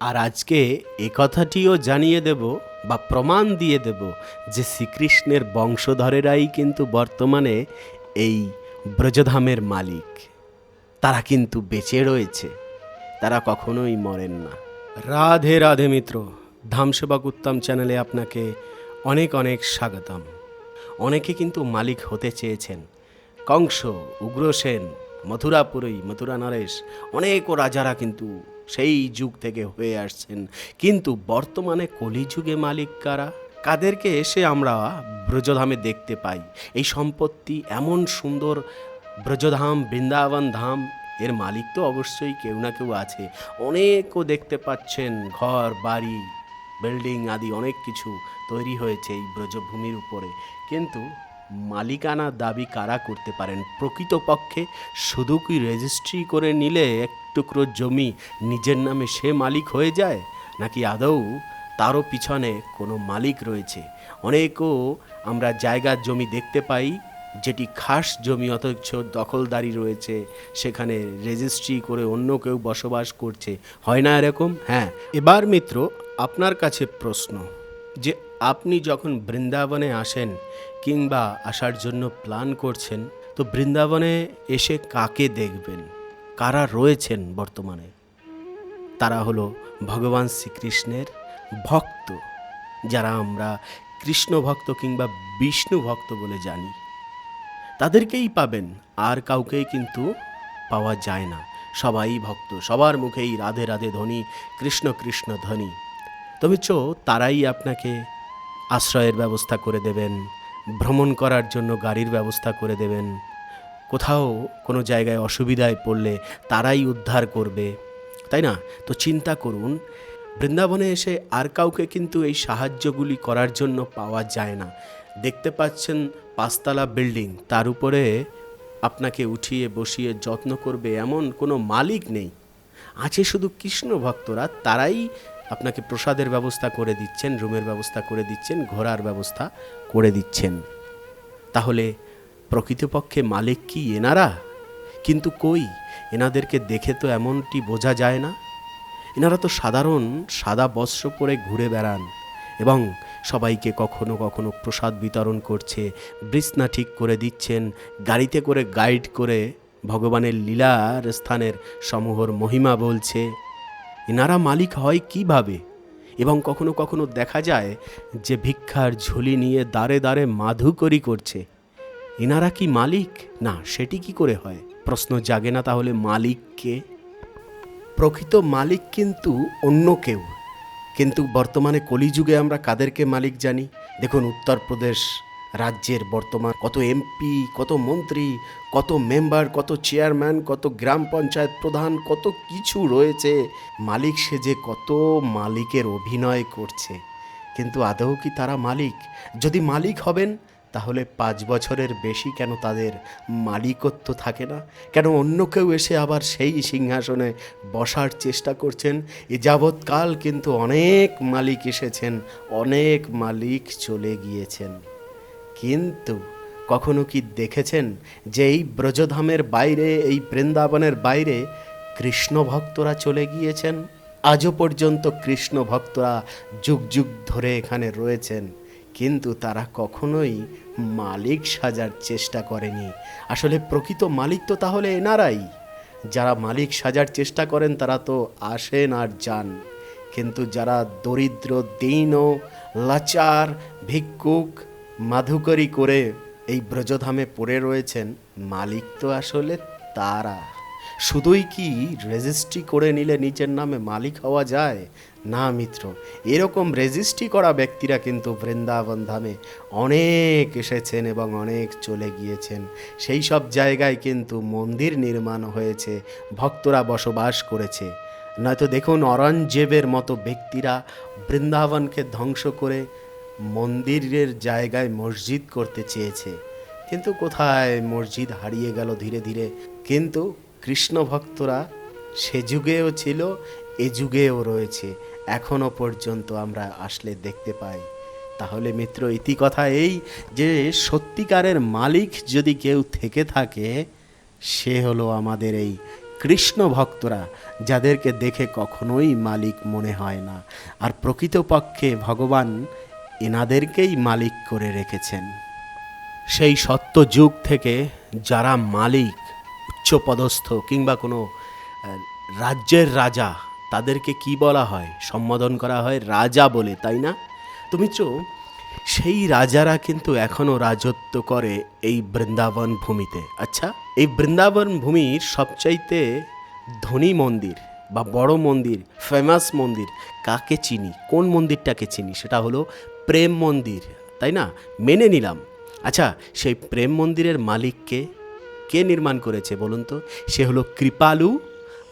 আর আজকে এ কথাটিও জানিয়ে দেব বা প্রমাণ দিয়ে দেব যে শ্রীকৃষ্ণের বংশধরেরাই কিন্তু বর্তমানে এই ব্রজধামের মালিক। তারা কিন্তু বেঁচে রয়েছে। তারা কখনোই মরেন না। রাধে রাধে মিত্র ধামসেবক উত্তম চ্যানেলে আপনাকে অনেক অনেক স্বাগতম। অনেকে কিন্তু মালিক হতে চেয়েছেন। কংস, উগ্রসেন মথুরাপুরী, মথুরা নরেশ, অনেক রাজারা কিন্তু সেই যুগ থেকে হয়ে আসছেন। কিন্তু বর্তমানে কলিযুগে মালিক কারা? কাদেরকে এসে আমরা ব্রজধামে দেখতে পাই। এই সম্পত্তি এমন সুন্দর ব্রজধাম, বৃন্দাবন ধাম, এর মালিক তো অবশ্যই কেউ না কেউ আছে। অনেকও দেখতে পাচ্ছেন, ঘর, বাড়ি, বিল্ডিং আদি অনেক কিছু তৈরি হয়েছে এই ব্রজভূমির উপরে। কিন্তু মালিকানা দাবি কারা করতে পারেন? প্রকৃতপক্ষে শুধু কি রেজিস্ট্রি করে নিলে এক টুকরো জমি নিজের নামে সে মালিক হয়ে যায়? নাকি আদৌ তারও পিছনে কোনো মালিক রয়েছে? অনেকও আমরা জায়গার জমি দেখতে পাই, যেটি খাস জমি অথচ দখলদারি রয়েছে, সেখানে রেজিস্ট্রি করে অন্য কেউ বসবাস করছে। হয় না এরকম? হ্যাঁ। এবার মিত্র, আপনার কাছে প্রশ্ন, যে আপনি যখন বৃন্দাবনে আসেন কিংবা আসার জন্য প্ল্যান করছেন, তো বৃন্দাবনে এসে কাকে দেখবেন? কারা রয়েছেন বর্তমানে? তারা হলো ভগবান শ্রীকৃষ্ণের ভক্ত, যারা আমরা কৃষ্ণ ভক্ত কিংবা বিষ্ণু ভক্ত বলে জানি। তাদেরকেই পাবেন, আর কাউকেই কিন্তু পাওয়া যায় না। সবাই ভক্ত, সবার মুখেই রাধে রাধে ধ্বনি, কৃষ্ণ কৃষ্ণ ধ্বনি। তবে চো, তারাই আপনাকে আশ্রয়ের ব্যবস্থা করে দেবেন, ভ্রমণ করার জন্য গাড়ির ব্যবস্থা করে দেবেন। কোথাও কোনো জায়গায় অসুবিধায় পড়লে তারাই উদ্ধার করবে। তাই না? তো চিন্তা করুন, বৃন্দাবনে এসে আর কাউকে কিন্তু এই সাহায্যগুলি করার জন্য পাওয়া যায় না। দেখতে পাচ্ছেন পাঁচতলা বিল্ডিং, তার উপরে আপনাকে উঠিয়ে বসিয়ে যত্ন করবে এমন কোনো মালিক নেই। আছে শুধু কৃষ্ণ ভক্তরা তারাই আপনাকে প্রসাদের ব্যবস্থা করে দিচ্ছেন, রুমের ব্যবস্থা করে দিচ্ছেন ঘোরার ব্যবস্থা করে দিচ্ছেন। তাহলে প্রকৃতপক্ষে মালিক কি এনারা? কিন্তু কই? এনাদেরকে দেখে তো এমনটি বোঝা যায় না। এনারা তো সাধারণ সাদা বস্ত্র পরে ঘুরে বেড়ান এবং সবাইকে কখনো কখনো প্রসাদ বিতরণ করছে বৃষ্ণা ঠিক করে দিচ্ছেন, গাড়িতে করে গাইড করে ভগবানের লীলার স্থানের সমূহর মহিমা বলছে। এনারা মালিক হয় কীভাবে? এবং কখনো কখনো দেখা যায় যে ভিক্ষার ঝুলি নিয়ে দাঁড়ে দাঁড়ে মাধুকরি করছে। এনারা কি মালিক? না, সেটি কি করে হয়? প্রশ্ন জাগে না তাহলে মালিককে প্রকৃত মালিক কিন্তু অন্য কেউ। কিন্তু বর্তমানে কলিযুগে আমরা কাদেরকে মালিক জানি? দেখুন উত্তরপ্রদেশ রাজ্যের বর্তমান কত এমপি কত মন্ত্রী, কত মেম্বার কত চেয়ারম্যান কত গ্রাম পঞ্চায়েত প্রধান, কত কিছু রয়েছে। মালিক সেজে কত মালিকের অভিনয় করছে। কিন্তু আদৌ কি তারা মালিক? যদি মালিক হবেন, তাহলে পাঁচ বছরের বেশি কেন তাদের মালিকত্ব থাকে না? কেন অন্য কেউ এসে আবার সেই সিংহাসনে বসার চেষ্টা করছেন? এ যাবৎকাল কিন্তু অনেক মালিক এসেছেন, অনেক মালিক চলে গিয়েছেন। কিন্তু কখনো কি দেখেছেন যে এই ব্রজধামের বাইরে, এই বৃন্দাবনের বাইরে কৃষ্ণ ভক্তরা চলে গিয়েছেন? আজও পর্যন্ত কৃষ্ণ ভক্তরা যুগ যুগ ধরে এখানে রয়েছেন, কিন্তু তারা কখনোই মালিক সাজার চেষ্টা করেনি। আসলে প্রকৃত মালিক তো তাহলে এনারাই। যারা মালিক সাজার চেষ্টা করেন, তারা তো আসেন আর যান। কিন্তু যারা দরিদ্র, দীন, লাচার, ভিক্ষুক মাধুকরি করে এই ব্রজধামে পড়ে রয়েছেন মালিক তো আসলে তারা। শুধুই কি রেজিস্ট্রি করে নিলে নিজের নামে মালিক হওয়া যায়? না মিত্র, এরকম রেজিস্ট্রি করা ব্যক্তিরা কিন্তু বৃন্দাবন ধামে অনেক এসেছেন এবং অনেক চলে গিয়েছেন। সেই সব জায়গায় কিন্তু মন্দির নির্মাণ হয়েছে, ভক্তরা বসবাস করেছে। নয়তো দেখুন অরঞ্জেবের মতো ব্যক্তিরা বৃন্দাবনকে ধ্বংস করে মন্দিরের জায়গায় মসজিদ করতে চেয়েছে। কিন্তু কোথায় মসজিদ হারিয়ে গেল ধীরে ধীরে? কিন্তু কৃষ্ণ ভক্তরা সে যুগেও ছিল, এ যুগেও রয়েছে। এখনও পর্যন্ত আমরা আসলে দেখতে পাই। তাহলে মিত্র, ইতি কথা এই যে সত্যিকারের মালিক যদি কেউ থেকে থাকে, সে হলো আমাদের এই কৃষ্ণ ভক্তরা যাদেরকে দেখে কখনোই মালিক মনে হয় না। আর প্রকৃতপক্ষে ভগবান এনাদেরকেই মালিক করে রেখেছেন। সেই সত্য যুগ থেকে যারা মালিক, উচ্চপদস্থ কিংবা কোনো রাজ্যের রাজা, তাদেরকে কি বলা হয়? সম্বোধন করা হয় রাজা বলে, তাই না? তুমি চো সেই রাজারা কিন্তু এখনও রাজত্ব করে এই বৃন্দাবন ভূমিতে। আচ্ছা এই বৃন্দাবন ভূমির সবচাইতে ধনী মন্দির বা বড় মন্দির ফেমাস মন্দির, কাকে চিনি? কোন মন্দিরটাকে চিনি? সেটা হলো প্রেম মন্দির, তাই না? মেনে নিলাম। আচ্ছা সেই প্রেম মন্দিরের মালিককে কে নির্মাণ করেছে বলুন তো? সে হলো কৃপালু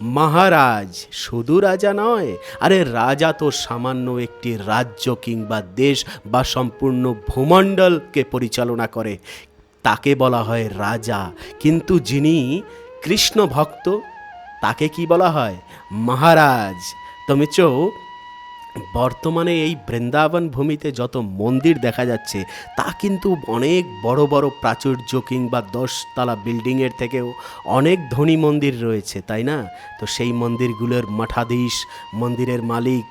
মহারাজ। শুধু রাজা নয়, আরে রাজা তো সামান্য একটি রাজ্য কিংবা দেশ বা সম্পূর্ণ ভূমণ্ডলকে পরিচালনা করে। তাকে বলা হয় রাজা। কিন্তু যিনি কৃষ্ণ ভক্ত তাকে কি বলা হয়? মহারাজ। তুমি চো বর্তমানে এই বৃন্দাবন ভূমিতে যত মন্দির দেখা যাচ্ছে, তা কিন্তু অনেক বড় বড় প্রাচুর্য কিংবা দশতলা বিল্ডিংয়ের থেকেও অনেক ধনী মন্দির রয়েছে, তাই না? তো সেই মন্দিরগুলোর মঠাধীশ, মন্দিরের মালিক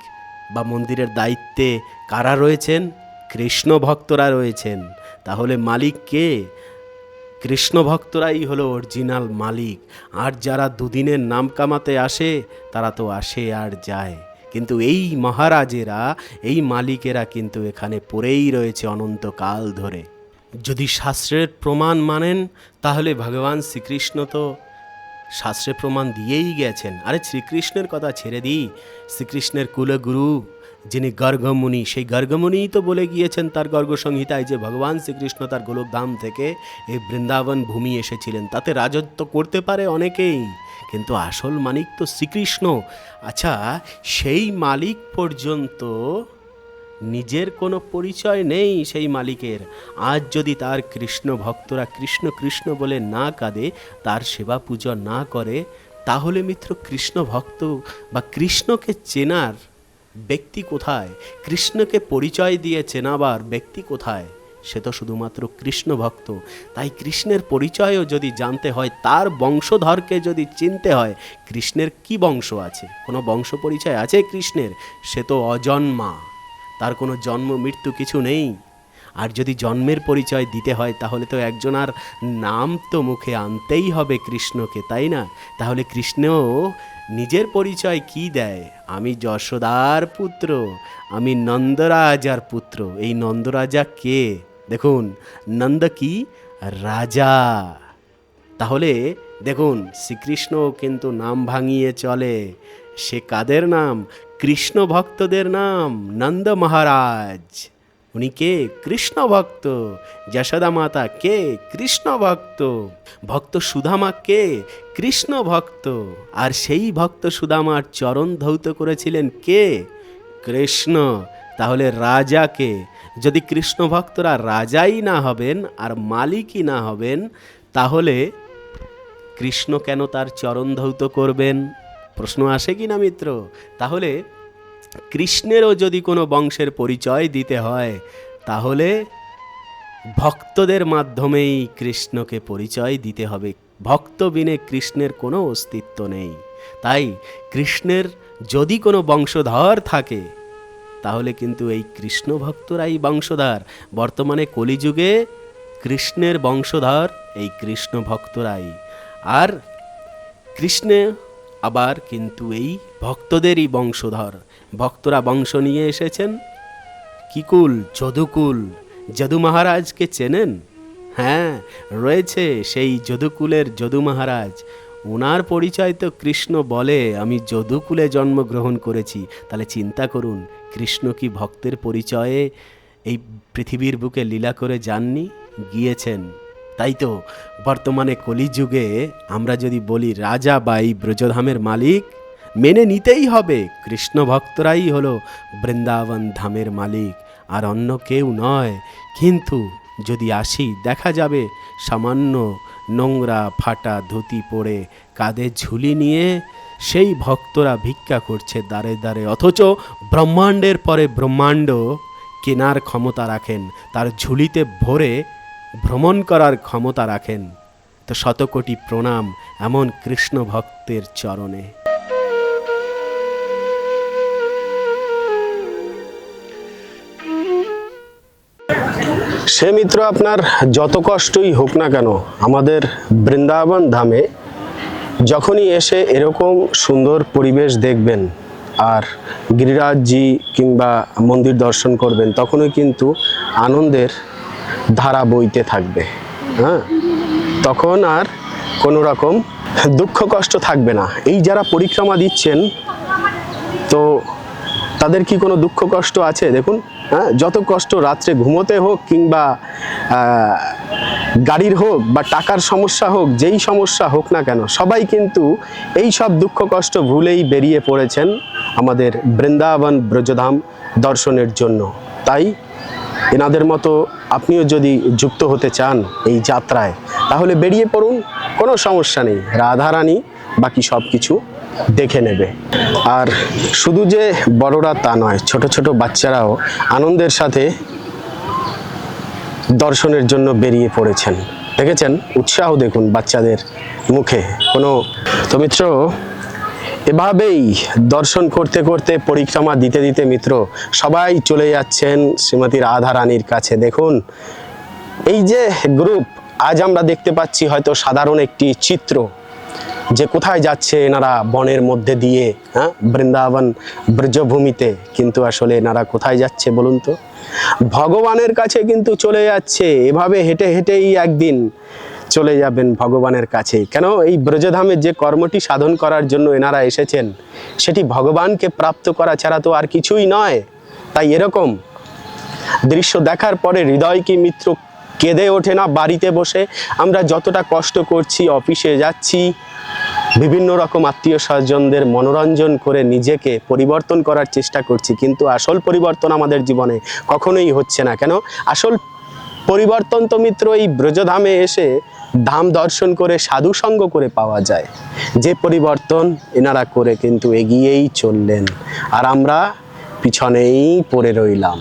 বা মন্দিরের দায়িত্বে কারা রয়েছেন? কৃষ্ণ ভক্তরা রয়েছেন। তাহলে মালিক কে? কৃষ্ণ ভক্তরাই হলো অরিজিনাল মালিক। আর যারা দুদিনের নাম কামাতে আসে, তারা তো আসে আর যায়। কিন্তু এই মহারাজেরা, এই মালিকেরা কিন্তু এখানে পড়েই রয়েছে অনন্তকাল ধরে। যদি শাস্ত্রের প্রমাণ মানেন, তাহলে ভগবান শ্রীকৃষ্ণ তো শাস্ত্রে প্রমাণ দিয়েই গেছেন। আরে শ্রীকৃষ্ণের কথা ছেড়ে দিই। শ্রীকৃষ্ণের কুলগুরু যিনি গর্গমুনি, সেই গর্গমুনিই তো বলে গিয়েছেন তার গর্গ সংহিতায় যে ভগবান শ্রীকৃষ্ণ তার গোলকধাম থেকে এই বৃন্দাবন ভূমি এসেছিলেন। তাতে রাজত্ব করতে পারে অনেকেই, কিন্তু আসল মালিক তো শ্রীকৃষ্ণ। আচ্ছা সেই মালিক পর্যন্ত নিজের কোনো পরিচয় নেই সেই মালিকের। আজ যদি তার কৃষ্ণ ভক্তরা কৃষ্ণ কৃষ্ণ বলে না কাঁদে, তার সেবা পূজা না করে, তাহলে মিত্র কৃষ্ণ ভক্ত বা কৃষ্ণকে চেনার ব্যক্তি কোথায়? কৃষ্ণকে পরিচয় দিয়ে চেনাবার ব্যক্তি কোথায়? সে তো শুধুমাত্র কৃষ্ণ ভক্ত। তাই কৃষ্ণের পরিচয়ও যদি জানতে হয়, তার বংশধরকে যদি চিনতে হয়, কৃষ্ণের কি বংশ আছে? কোনো বংশ পরিচয় আছে কৃষ্ণের? সে তো অজন্মা। তার কোনো জন্ম, মৃত্যু কিছু নেই। আর যদি জন্মের পরিচয় দিতে হয়, তাহলে তো একজনার নাম তো মুখে আনতেই হবে কৃষ্ণকে, তাই না? তাহলে কৃষ্ণ নিজের পরিচয় কি দেয়? আমি যশোদার পুত্র, আমি নন্দরাজার পুত্র। এই নন্দরাজা কে? দেখুন, নন্দ কি? রাজা। তাহলে দেখুন শ্রীকৃষ্ণ কিন্তু নাম ভাঙিয়ে চলে। সে কাদের নাম? কৃষ্ণ ভক্তদের নাম নন্দ মহারাজ। উনি কে? কৃষ্ণ ভক্ত। যশোদা মাতা কে? কৃষ্ণ ভক্ত। ভক্ত সুধামা কে? কৃষ্ণ ভক্ত। আর সেই ভক্ত সুদামার চরণ ধৌত করেছিলেন কে? কৃষ্ণ। তাহলে রাজাকে যদি কৃষ্ণ ভক্তরা রাজাই না হবেন আর মালিকই না হবেন, তাহলে কৃষ্ণ কেন তার চরণ ধৌত করবেন? প্রশ্ন আসে কি না মিত্র? তাহলে কৃষ্ণেরও যদি কোনো বংশের পরিচয় দিতে হয়, তাহলে ভক্তদের মাধ্যমেই কৃষ্ণকে পরিচয় দিতে হবে। ভক্ত বিনে কৃষ্ণের কোনো অস্তিত্ব নেই। তাই কৃষ্ণের যদি কোনো বংশধর থাকে, তাহলে কিন্তু এই কৃষ্ণ ভক্তরাই বংশধর। বর্তমানে কলিযুগে কৃষ্ণের বংশধর এই কৃষ্ণ ভক্তরাই। আর কৃষ্ণে আবার কিন্তু এই ভক্তদেরই বংশধর। ভক্তরা বংশ নিয়ে এসেছেন। কিকুল, যদুকুল, যদু মহারাজকে চেনেন? হ্যাঁ রয়েছে সেই যদুকুলের যদু মহারাজ। ওনার পরিচয় তো কৃষ্ণ বলে, আমি যদুকুলে জন্মগ্রহণ করেছি। তাহলে চিন্তা করুন, কৃষ্ণ কি ভক্তের পরিচয়ে এই পৃথিবীর বুকে লীলা করে যাননি? গিয়েছেন। তাই তো, বর্তমানে কলিযুগে আমরা যদি বলি রাজা বা এই ব্রজধামের মালিক, মেনে নিতেই হবে, কৃষ্ণ ভক্তরাই হলো বৃন্দাবন ধামের মালিক, আর অন্য কেউ নয়। কিন্তু যদি আসি, দেখা যাবে সামান্য নোংরা ফাটা ধুতি পরে কাঁধে ঝুলি নিয়ে সেই ভক্তরা ভিক্ষা করছে দ্বারে দ্বারে। অথচ ব্রহ্মাণ্ডের পরে ব্রহ্মাণ্ড কেনার ক্ষমতা রাখেন, তার ঝুলিতে ভরে ভ্রমণ করার ক্ষমতা রাখেন, তো শতকোটি প্রণাম এমন কৃষ্ণ ভক্তের চরণে। সে মিত্র আপনার যত কষ্টই হোক না কেন, আমাদের বৃন্দাবন ধামে যখনই এসে এরকম সুন্দর পরিবেশ দেখবেন আর গিরিরাজজি কিংবা মন্দির দর্শন করবেন, তখনই কিন্তু আনন্দের ধারা বইতে থাকবে হ্যাঁ? তখন আর কোনো রকম দুঃখ কষ্ট থাকবে না। এই যারা পরিক্রমা দিচ্ছেন, তো তাদের কি কোনো দুঃখ কষ্ট আছে? দেখুন হ্যাঁ? যত কষ্ট রাত্রে ঘুমোতে হোক কিংবা গাড়ির হোক বা টাকার সমস্যা হোক, যেই সমস্যা হোক না কেন, সবাই কিন্তু এই সব দুঃখ কষ্ট ভুলেই বেরিয়ে পড়েছেন আমাদের বৃন্দাবন ব্রজধাম দর্শনের জন্য। তাই এনাদের মতো আপনিও যদি যুক্ত হতে চান এই যাত্রায়, তাহলে বেরিয়ে পড়ুন, কোনো সমস্যা নেই। রাধারানী বাকি সব কিছু দেখে নেবে। আর শুধু যে বড়রা তা নয়, ছোট ছোট বাচ্চারাও আনন্দের সাথে দর্শনের জন্য বেরিয়ে পড়েছেন। দেখেছেন? উৎসাহ দেখুন বাচ্চাদের মুখে। কোনো তো মিত্র এভাবেই দর্শন করতে করতে পরিক্রমা দিতে দিতে মিত্র, সবাই চলে যাচ্ছেন শ্রীমতী রাধা রানীর কাছে। দেখুন, এই যে গ্রুপ আজ আমরা দেখতে পাচ্ছি হয়তো সাধারণ একটি চিত্র, যে কোথায় যাচ্ছে এনারা বনের মধ্যে দিয়ে হ্যাঁ? বৃন্দাবন ব্রজভূমিতে। কিন্তু আসলে এনারা কোথায় যাচ্ছে বলুন তো? ভগবানের কাছে কিন্তু চলে যাচ্ছে। এভাবে হেঁটে হেঁটেই একদিন চলে যাবেন ভগবানের কাছে কেন? এই ব্রজধামে যে কর্মটি সাধন করার জন্য এনারা এসেছেন, সেটি ভগবানকে প্রাপ্ত করা ছাড়া তো আর কিছুই নয়। তাই এরকম দৃশ্য দেখার পরে হৃদয় কি মিত্র কেঁদে ওঠে না বাড়িতে বসে? আমরা যতটা কষ্ট করছি, অফিসে যাচ্ছি, বিভিন্ন রকম আত্মীয় স্বজনদের মনোরঞ্জন করে নিজেকে পরিবর্তন করার চেষ্টা করছি, কিন্তু আসল পরিবর্তন আমাদের জীবনে কখনোই হচ্ছে না। কেন? আসল পরিবর্তন তো মিত্র এই ব্রজধামে এসে ধাম দর্শন করে সাধু সঙ্গ করে পাওয়া যায়। যে পরিবর্তন এনারা করে কিন্তু এগিয়েই চললেন। আর আমরা পিছনেই পড়ে রইলাম।